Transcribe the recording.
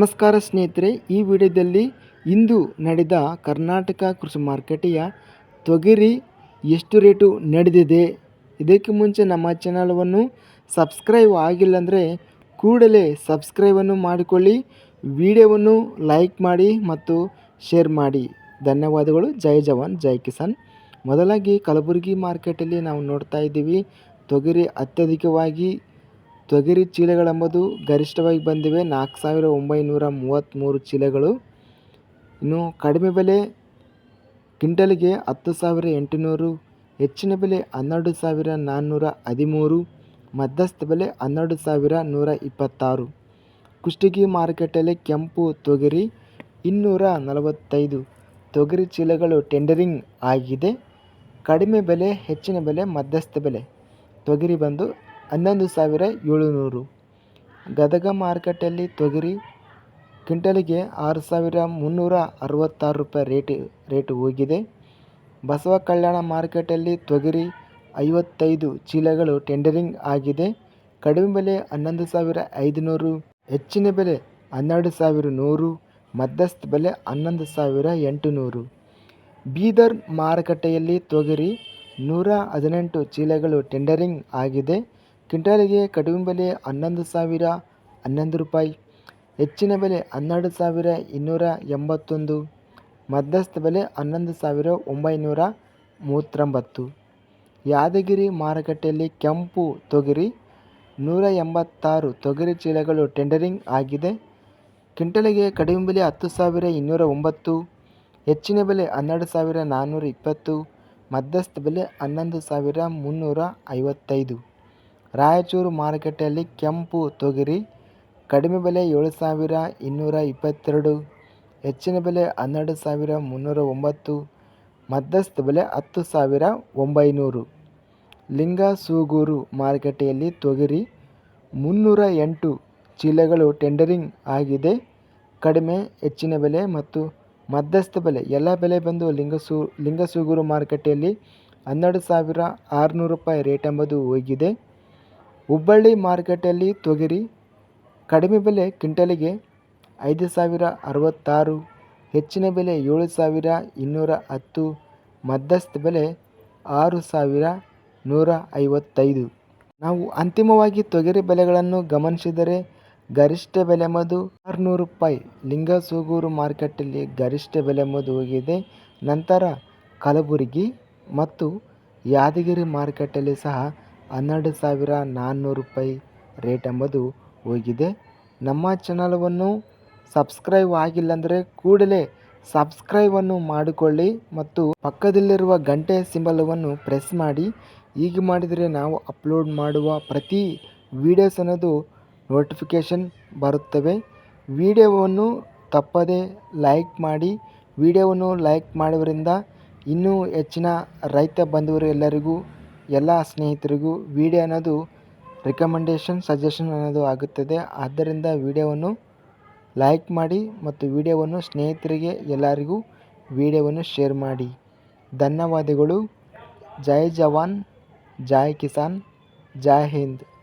ನಮಸ್ಕಾರ ಸ್ನೇಹಿತರೆ, ಈ ವಿಡಿಯೋದಲ್ಲಿ ಇಂದು ನಡೆದ ಕರ್ನಾಟಕ ಕೃಷಿ ಮಾರುಕಟ್ಟೆಯ ತೊಗರಿ ಎಷ್ಟು ರೇಟು ನಡೆದಿದೆ, ಇದಕ್ಕೆ ಮುಂಚೆ ನಮ್ಮ ಚಾನಲನ್ನು ಸಬ್ಸ್ಕ್ರೈಬ್ ಆಗಿಲ್ಲ ಅಂದರೆ ಕೂಡಲೇ ಸಬ್ಸ್ಕ್ರೈಬನ್ನು ಮಾಡಿಕೊಳ್ಳಿ, ವಿಡಿಯೋವನ್ನು ಲೈಕ್ ಮಾಡಿ ಮತ್ತು ಶೇರ್ ಮಾಡಿ. ಧನ್ಯವಾದಗಳು, ಜೈ ಜವಾನ್, ಜೈ ಕಿಸಾನ್. ಮೊದಲಾಗಿ ಕಲಬುರಗಿ ಮಾರ್ಕೆಟಲ್ಲಿ ನಾವು ನೋಡ್ತಾ ಇದ್ದೀವಿ, ತೊಗರಿ ಅತ್ಯಧಿಕವಾಗಿ ತೊಗರಿ ಚೀಲಗಳೆಂಬುದು ಗರಿಷ್ಠವಾಗಿ ಬಂದಿವೆ. ನಾಲ್ಕು ಸಾವಿರ ಒಂಬೈನೂರ ಮೂವತ್ತ್ಮೂರು ಚೀಲಗಳು. ಇನ್ನು ಕಡಿಮೆ ಬೆಲೆ ಕ್ವಿಂಟಲ್ಗೆ ಹತ್ತು ಸಾವಿರ ಎಂಟುನೂರು, ಹೆಚ್ಚಿನ ಬೆಲೆ ಹನ್ನೆರಡು ಸಾವಿರ ನಾನ್ನೂರ ಹದಿಮೂರು, ಮಧ್ಯಸ್ಥ ಬೆಲೆ ಹನ್ನೆರಡು ಸಾವಿರ ನೂರ ಇಪ್ಪತ್ತಾರು. ಕುಷ್ಟಗಿ ಮಾರುಕಟ್ಟೆಯಲ್ಲಿ ಕೆಂಪು ತೊಗರಿ ಇನ್ನೂರ ನಲವತ್ತೈದು. ತೊಗರಿ ಚೀಲಗಳು ಟೆಂಡರಿಂಗ್ ಆಗಿದೆ. ಕಡಿಮೆ ಬೆಲೆ, ಹೆಚ್ಚಿನ ಬೆಲೆ, ಮಧ್ಯಸ್ಥ ಬೆಲೆ. ತೊಗರಿ ಬಂದು ಹನ್ನೊಂದು ಸಾವಿರ ಏಳುನೂರು. ಗದಗ ಮಾರುಕಟ್ಟೆಯಲ್ಲಿ ತೊಗರಿ ಕ್ವಿಂಟಲಿಗೆ ಆರು ಸಾವಿರ ಮುನ್ನೂರ ಅರವತ್ತಾರು ರೂಪಾಯಿ ರೇಟ್ ರೇಟ್ ಹೋಗಿದೆ. ಬಸವ ಕಲ್ಯಾಣ ಮಾರುಕಟ್ಟೆಯಲ್ಲಿ ತೊಗರಿ ಐವತ್ತೈದು ಚೀಲಗಳು ಟೆಂಡರಿಂಗ್ ಆಗಿದೆ. ಕಡಿಮೆ ಬೆಲೆ ಹನ್ನೊಂದು ಸಾವಿರ ಐದುನೂರು, ಹೆಚ್ಚಿನ ಬೆಲೆ ಹನ್ನೆರಡು ಸಾವಿರ ನೂರು, ಮಧ್ಯಸ್ಥ ಬೆಲೆ ಹನ್ನೊಂದು ಸಾವಿರ ಎಂಟುನೂರು. ಬೀದರ್ ಮಾರುಕಟ್ಟೆಯಲ್ಲಿ ತೊಗರಿ ನೂರ ಹದಿನೆಂಟು ಚೀಲಗಳು ಟೆಂಡರಿಂಗ್ ಆಗಿದೆ. ಕ್ವಿಂಟಾಲಿಗೆ ಕಡಿಮೆ ಬೆಲೆ ಹನ್ನೊಂದು ಸಾವಿರ, ಹನ್ನೊಂದು ರೂಪಾಯಿ. ಹೆಚ್ಚಿನ ಬೆಲೆ ಹನ್ನೆರಡು ಸಾವಿರ ಇನ್ನೂರ ಎಂಬತ್ತೊಂದು. ಮಧ್ಯಸ್ಥ ಬೆಲೆ ಹನ್ನೊಂದು ಸಾವಿರ ಒಂಬೈನೂರ ಮೂವತ್ತೊಂಬತ್ತು. ಯಾದಗಿರಿ ಮಾರುಕಟ್ಟೆಯಲ್ಲಿ ಕೆಂಪು ತೊಗರಿ, ನೂರ ಎಂಬತ್ತಾರು ತೊಗರಿ ಚೀಲಗಳು ಟೆಂಡರಿಂಗ್ ಆಗಿದೆ. ಕ್ವಿಂಟಲಿಗೆ ಕಡಿಮೆ ಬೆಲೆ ಹತ್ತು ಸಾವಿರ ಇನ್ನೂರ ಒಂಬತ್ತು. ಹೆಚ್ಚಿನ ಬೆಲೆ ಹನ್ನೆರಡು ಸಾವಿರ ನಾನ್ನೂರ ಇಪ್ಪತ್ತು. ಮಧ್ಯಸ್ಥ ಬೆಲೆ ಹನ್ನೊಂದು ಸಾವಿರ ಮುನ್ನೂರ ಐವತ್ತೈದು. ರಾಯಚೂರು ಮಾರುಕಟ್ಟೆಯಲ್ಲಿ ಕೆಂಪು ತೊಗರಿ, ಕಡಿಮೆ ಬೆಲೆ ಏಳು ಸಾವಿರ ಇನ್ನೂರ ಇಪ್ಪತ್ತೆರಡು, ಹೆಚ್ಚಿನ ಬೆಲೆ ಹನ್ನೆರಡು ಸಾವಿರ ಮುನ್ನೂರ ಒಂಬತ್ತು, ಮಧ್ಯಸ್ಥ ಬೆಲೆ ಹತ್ತು ಸಾವಿರ ಒಂಬೈನೂರು. ಲಿಂಗಸೂಗೂರು ಮಾರುಕಟ್ಟೆಯಲ್ಲಿ ತೊಗರಿ ಮುನ್ನೂರ ಎಂಟು ಚೀಲಗಳು ಟೆಂಡರಿಂಗ್ ಆಗಿದೆ. ಕಡಿಮೆ, ಹೆಚ್ಚಿನ ಬೆಲೆ ಮತ್ತು ಮಧ್ಯಸ್ಥ ಬೆಲೆ. ಎಲ್ಲ ಬೆಲೆ ಬಂದು ಲಿಂಗಸೂ ಲಿಂಗಸೂಗೂರು ಮಾರುಕಟ್ಟೆಯಲ್ಲಿ ಹನ್ನೆರಡು ಸಾವಿರ ಆರುನೂರು ರೂಪಾಯಿ ರೇಟ್ ಎಂಬುದು ಹೋಗಿದೆ. ಹುಬ್ಬಳ್ಳಿ ಮಾರುಕಟ್ಟೆಯಲ್ಲಿ ತೊಗರಿ ಕಡಿಮೆ ಬೆಲೆ ಕ್ವಿಂಟಲಿಗೆ ಐದು ಸಾವಿರ ಅರವತ್ತಾರು, ಹೆಚ್ಚಿನ ಬೆಲೆ ಏಳು ಸಾವಿರ ಇನ್ನೂರ ಹತ್ತು, ಮಧ್ಯಸ್ಥ ಬೆಲೆ ಆರು ಸಾವಿರ ನೂರ ಐವತ್ತೈದು. ನಾವು ಅಂತಿಮವಾಗಿ ತೊಗರಿ ಬೆಲೆಗಳನ್ನು ಗಮನಿಸಿದರೆ ಗರಿಷ್ಠ ಬೆಲೆ ಮದು ಆರುನೂರು ರೂಪಾಯಿ. ಲಿಂಗಸೂಗೂರು ಮಾರುಕಟ್ಟೆಯಲ್ಲಿ ಗರಿಷ್ಠ ಬೆಲೆ ಮದು ಹೋಗಿದೆ. ನಂತರ ಕಲಬುರಗಿ ಮತ್ತು ಯಾದಗಿರಿ ಮಾರುಕಟ್ಟೆಯಲ್ಲಿ ಸಹ ಹನ್ನೆರಡು ಸಾವಿರ ನಾನ್ನೂರು ರೂಪಾಯಿ ರೇಟ್ ಎಂಬುದು ಹೋಗಿದೆ. ನಮ್ಮ ಚಾನಲವನ್ನು ಸಬ್ಸ್ಕ್ರೈಬ್ ಆಗಿಲ್ಲ ಅಂದರೆ ಕೂಡಲೇ ಸಬ್ಸ್ಕ್ರೈಬನ್ನು ಮಾಡಿಕೊಳ್ಳಿ ಮತ್ತು ಪಕ್ಕದಲ್ಲಿರುವ ಗಂಟೆ ಸಿಂಬಲವನ್ನು ಪ್ರೆಸ್ ಮಾಡಿ. ಹೀಗೆ ಮಾಡಿದರೆ ನಾವು ಅಪ್ಲೋಡ್ ಮಾಡುವ ಪ್ರತಿ ವೀಡಿಯೋಸ್ ಅನ್ನೋದು ನೋಟಿಫಿಕೇಷನ್ ಬರುತ್ತವೆ. ವಿಡಿಯೋವನ್ನು ತಪ್ಪದೇ ಲೈಕ್ ಮಾಡಿ. ವಿಡಿಯೋವನ್ನು ಲೈಕ್ ಮಾಡುವುದರಿಂದ ಇನ್ನೂ ಹೆಚ್ಚಿನ ರೈತ ಬಂಧುವರು ಎಲ್ಲರಿಗೂ ಎಲ್ಲ ಸ್ನೇಹಿತರಿಗೂ ವಿಡಿಯೋ ಅನ್ನೋದು ರಿಕಮೆಂಡೇಷನ್ ಸಜೆಷನ್ ಅನ್ನೋದು ಆಗುತ್ತದೆ. ಆದ್ದರಿಂದ ವಿಡಿಯೋವನ್ನು ಲೈಕ್ ಮಾಡಿ ಮತ್ತು ವಿಡಿಯೋವನ್ನು ಸ್ನೇಹಿತರಿಗೆ, ಎಲ್ಲರಿಗೂ ವಿಡಿಯೋವನ್ನು ಶೇರ್ ಮಾಡಿ. ಧನ್ಯವಾದಗಳು. ಜೈ ಜವಾನ್, ಜೈ ಕಿಸಾನ್, ಜೈ ಹಿಂದ್.